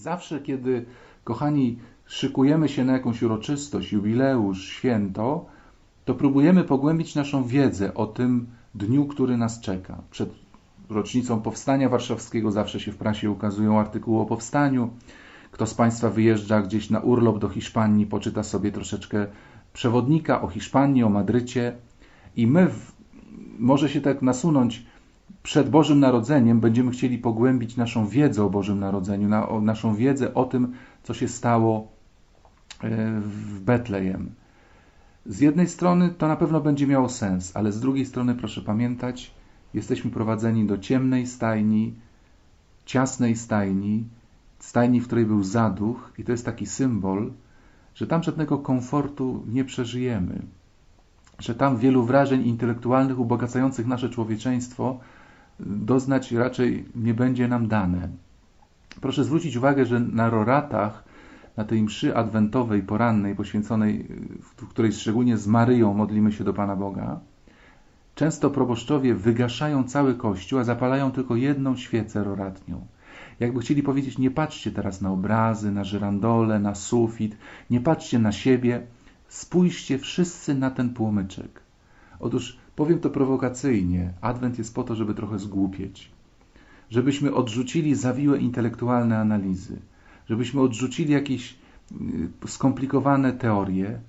Zawsze, kiedy, kochani, szykujemy się na jakąś uroczystość, jubileusz, święto, to próbujemy pogłębić naszą wiedzę o tym dniu, który nas czeka. Przed rocznicą Powstania Warszawskiego zawsze się w prasie ukazują artykuły o powstaniu. Kto z Państwa wyjeżdża gdzieś na urlop do Hiszpanii, poczyta sobie troszeczkę przewodnika o Hiszpanii, o Madrycie i my, w, może się tak nasunąć, przed Bożym Narodzeniem będziemy chcieli pogłębić naszą wiedzę o Bożym Narodzeniu, na, o, naszą wiedzę o tym, co się stało e, w Betlejem. Z jednej strony to na pewno będzie miało sens, ale z drugiej strony proszę pamiętać, jesteśmy prowadzeni do ciemnej stajni, ciasnej stajni, stajni, w której był zaduch i to jest taki symbol, że tam żadnego komfortu nie przeżyjemy, że tam wielu wrażeń intelektualnych ubogacających nasze człowieczeństwo doznać raczej nie będzie nam dane. Proszę zwrócić uwagę, że na roratach, na tej mszy adwentowej, porannej, poświęconej, w której szczególnie z Maryją modlimy się do Pana Boga, często proboszczowie wygaszają cały kościół, a zapalają tylko jedną świecę roratnią. Jakby chcieli powiedzieć, nie patrzcie teraz na obrazy, na żyrandole, na sufit, nie patrzcie na siebie, spójrzcie wszyscy na ten płomyczek. Otóż powiem to prowokacyjnie, Adwent jest po to, żeby trochę zgłupieć. Żebyśmy odrzucili zawiłe intelektualne analizy, żebyśmy odrzucili jakieś y, skomplikowane teorie,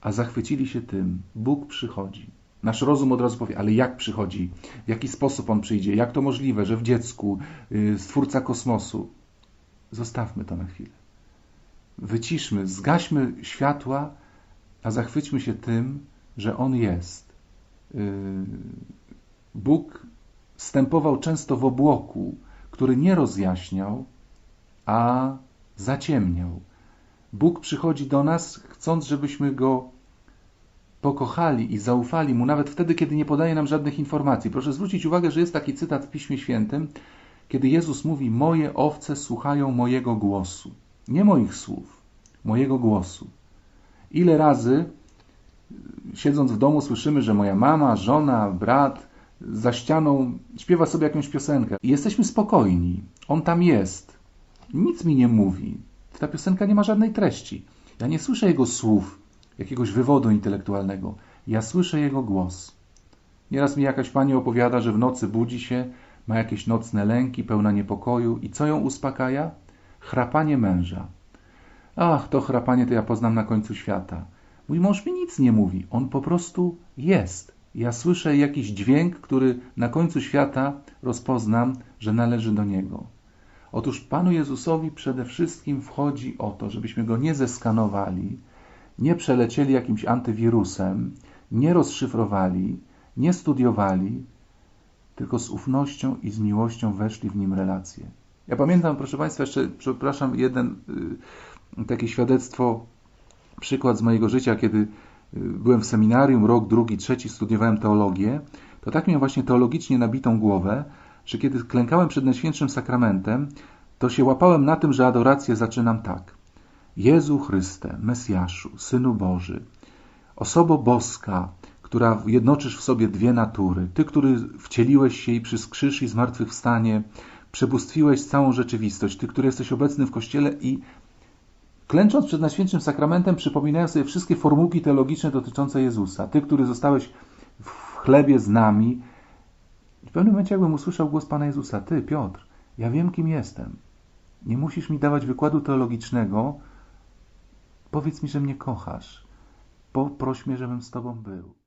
a zachwycili się tym. Bóg przychodzi. Nasz rozum od razu powie, ale jak przychodzi? W jaki sposób on przyjdzie? Jak to możliwe, że w dziecku, yy, stwórca kosmosu? Zostawmy to na chwilę. Wyciszmy, zgaśmy światła, a zachwyćmy się tym, że on jest. Yy, Bóg stępował często w obłoku, który nie rozjaśniał, a zaciemniał. Bóg przychodzi do nas, chcąc, żebyśmy go pokochali i zaufali mu nawet wtedy, kiedy nie podaje nam żadnych informacji. Proszę zwrócić uwagę, że jest taki cytat w Piśmie Świętym, kiedy Jezus mówi: Moje owce słuchają mojego głosu. Nie moich słów, mojego głosu. Ile razy, siedząc w domu, słyszymy, że moja mama, żona, brat za ścianą śpiewa sobie jakąś piosenkę. I jesteśmy spokojni. On tam jest. Nic mi nie mówi. Ta piosenka nie ma żadnej treści. Ja nie słyszę jego słów jakiegoś wywodu intelektualnego. Ja słyszę jego głos. Nieraz mi jakaś pani opowiada, że w nocy budzi się, ma jakieś nocne lęki, pełna niepokoju i co ją uspokaja? Chrapanie męża. Ach, to chrapanie to ja poznam na końcu świata. Mój mąż mi nic nie mówi, on po prostu jest. Ja słyszę jakiś dźwięk, który na końcu świata rozpoznam, że należy do niego. Otóż Panu Jezusowi przede wszystkim wchodzi o to, żebyśmy go nie zeskanowali, nie przelecieli jakimś antywirusem, nie rozszyfrowali, nie studiowali, tylko z ufnością i z miłością weszli w nim relacje. Ja pamiętam, proszę Państwa, jeszcze, przepraszam, jeden y, takie świadectwo, przykład z mojego życia, kiedy y, byłem w seminarium, rok, drugi, trzeci, studiowałem teologię, to tak miałem właśnie teologicznie nabitą głowę, że kiedy klękałem przed Najświętszym Sakramentem, to się łapałem na tym, że adorację zaczynam tak. Jezu Chryste, Mesjaszu, Synu Boży, osobo boska, która jednoczysz w sobie dwie natury, Ty, który wcieliłeś się i przez krzyż i zmartwychwstanie przebóstwiłeś całą rzeczywistość, Ty, który jesteś obecny w Kościele i klęcząc przed Najświętszym Sakramentem przypominają sobie wszystkie formułki teologiczne dotyczące Jezusa. Ty, który zostałeś w chlebie z nami. W pewnym momencie jakbym usłyszał głos Pana Jezusa, Ty, Piotr, ja wiem, kim jestem. Nie musisz mi dawać wykładu teologicznego, Powiedz mi, że mnie kochasz. Poproś mnie, żebym z Tobą był.